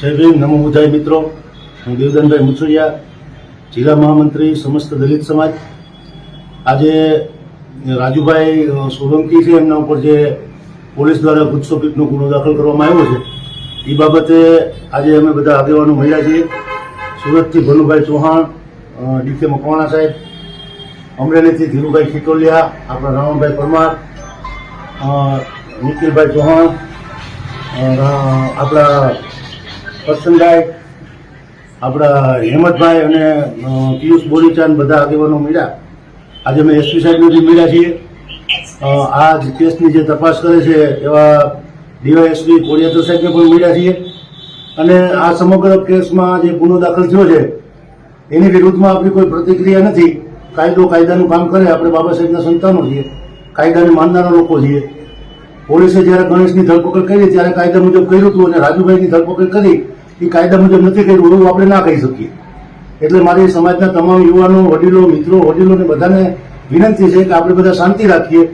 જય ભીમ, નમો બુધાય મિત્રો. હું દેવદાનભાઈ મુછુરિયા જિલ્લા મહામંત્રી સમસ્ત દલિત સમાજ. આજે રાજુભાઈ સોલંકી છે, એમના ઉપર જે પોલીસ દ્વારા ગુસ્સો પીટનો ગુનો દાખલ કરવામાં આવ્યો છે, એ બાબતે આજે અમે બધા આગેવાનો મળ્યા છીએ. સુરતથી ભનુભાઈ ચૌહાણ ડીકે મકવાણા સાહેબ, અમરેલીથી ધીરુભાઈ ખીટોલિયા, આપણા રાવણભાઈ પરમાર નિખિલભાઈ ચૌહાણ આપણા કરશનભાઈ આપણા હેમંતભાઈ અને પિયુષ બોરીચાંદ બધા આગેવાનો મળ્યા. આજે અમે એસપી સાહેબને બી મળ્યા છીએ. આ કેસની જે તપાસ કરે છે એવા ડીવાયએસપી કોડિયાદર સાહેબને પણ મળ્યા છીએ. અને આ સમગ્ર કેસમાં જે ગુનો દાખલ થયો છે, એની વિરુદ્ધમાં આપણી કોઈ પ્રતિક્રિયા નથી. કાયદો કાયદાનું કામ કરે, આપણે બાબા સાહેબના સંતાનો છીએ. કાયદાને માનનારા લોકો છીએ. પોલીસે જ્યારે ગણેશની ધરપકડ કરી, ત્યારે કાયદા મુજબ કર્યું હતું અને રાજુભાઈની ધરપકડ કરી એ કાયદા મુજબ નથી કર્યું એવું આપણે ના કહી શકીએ. એટલે મારી સમાજના તમામ યુવાનો, વડીલો, મિત્રો, વડીલોને બધાને વિનંતી છે કે આપણે બધા શાંતિ રાખીએ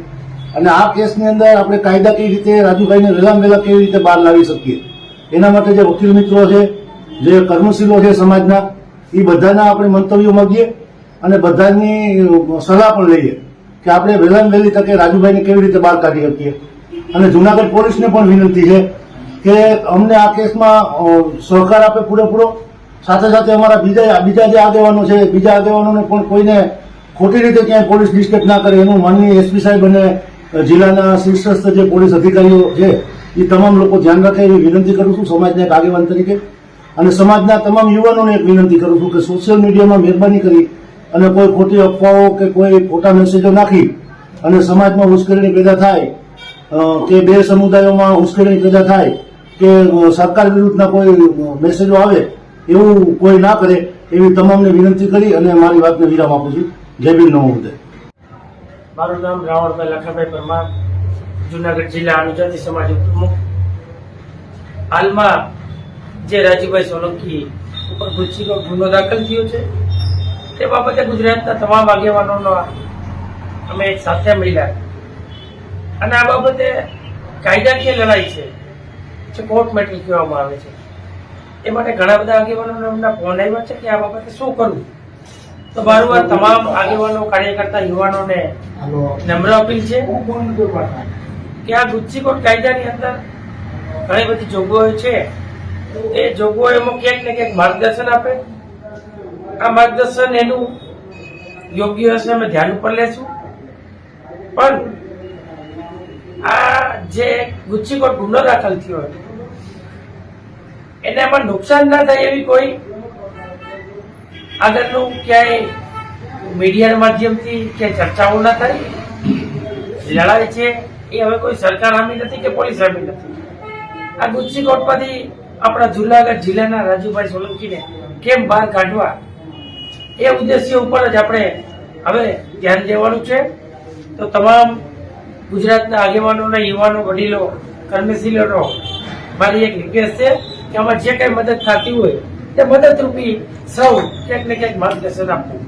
અને આ કેસની અંદર આપણે કાયદા કઈ રીતે, રાજુભાઈને વેલામ વહેલા કેવી રીતે બહાર લાવી શકીએ. એના માટે જે વકીલ મિત્રો છે, જે કર્મશીલો છે સમાજના, એ બધાના આપણે મંતવ્યો માગીએ અને બધાની સલાહ પણ લઈએ કે આપણે વહેલામાં વહેલી તકે રાજુભાઈને કેવી રીતે બહાર કાઢી શકીએ. અને જુનાગઢ પોલીસને પણ વિનંતી છે કે અમને આ કેસમાં સહકાર આપે પૂરેપૂરો. સાથે સાથે અમારા બીજા બીજા જે આગેવાનો છે, બીજા આગેવાનોને પણ કોઈને ખોટી રીતે ક્યાંય પોલીસ ડિસ્ટ્રિક્ટ ના કરે એનું માનનીય એસપી સાહેબ અને જિલ્લાના શીર્ષસ્થ જે પોલીસ અધિકારીઓ છે, એ તમામ લોકો ધ્યાન રાખે એવી વિનંતી કરું છું સમાજના એક આગેવાન તરીકે. અને સમાજના તમામ યુવાનોને એક વિનંતી કરું છું કે સોશિયલ મીડિયામાં મહેરબાની કરી અને કોઈ ખોટી અફવાઓ કે કોઈ ખોટા મેસેજો નાખી અને સમાજમાં ઉશ્કેરણી પેદા થાય કે બે સમુદાયોમાં ઉશ્કેરણી પેદા થાય કે સરકાર વિરુદ્ધના કોઈ મેસેજો આવે, એવું કોઈ ના કરે, એવી તમામને વિનંતી કરી અને મારી વાતને વિરામ આપું છું. જય ભીમ નમો મારું નામ રાવણભાઈ લખાભાઈ પરમાર, જુનાગઢ જિલ્લા અનુજાતિ સમાજ પ્રમુખ હાલમાં જે રાજીભાઈ સોલંકી ઉપર ગુસ્સીનો ગુનો દાખલ થયો છે, તે બાબતે ગુજરાતના તમામ આગેવાનોનો અમે એક સાથે મળ્યા. અને આ બાબતે કાયદાકીય લડાઈ છે. જે કોર્ટ મેટલ કહેવામાં આવે છે. એ માટે ઘણા બધા આગેવાનોને એમના ફોન આવ્યા છે કે આ બાબતે શું કરવું? તો મારું આ તમામ આગેવાનો કાર્યકર્તા યુવાનોને નમ્ર અપીલ છે કે આ ગુસ્સીકોટ કાયદાની અંદર ઘણી બધી જોગવાઈઓ છે. એ જોગવાઈઓમાં ક્યાંક ને ક્યાંક માર્ગદર્શન આપે. આ માર્ગદર્શન એનું યોગ્ય હશે અમે ધ્યાન ઉપર લેશું. પણ આ જે ગુસ્સીકોટ ગુનો દાખલ થયો હોય. એને આમાં નુકસાન ના થાય એવી કોઈ આગળનું ક્યાંય મીડિયાના માધ્યમથી ક્યાંય ચર્ચાઓ ના થાય? લડાઈ છે, એ હવે કોઈ સરકાર સામે નથી કે પોલીસ સામે નથી? આ ગુસ્સી કોર્ટમાંથી આપણા જુનાગઢ જિલ્લાના રાજુભાઈ સોલંકીને કેમ બહાર કાઢવા? એ ઉદ્દેશ્ય ઉપર જ આપણે હવે ધ્યાન દેવાનું છે. તો તમામ ગુજરાતના આગેવાનોના, યુવાનો, વડીલો, કર્મશીલોનો મારી એક રિક્વેસ્ટ છે કે આમાં જે કઈ મદદ થતી હોય તે મદદરૂપી સૌ ક્યાંક ને ક્યાંક માર્ગદર્શન આપવું.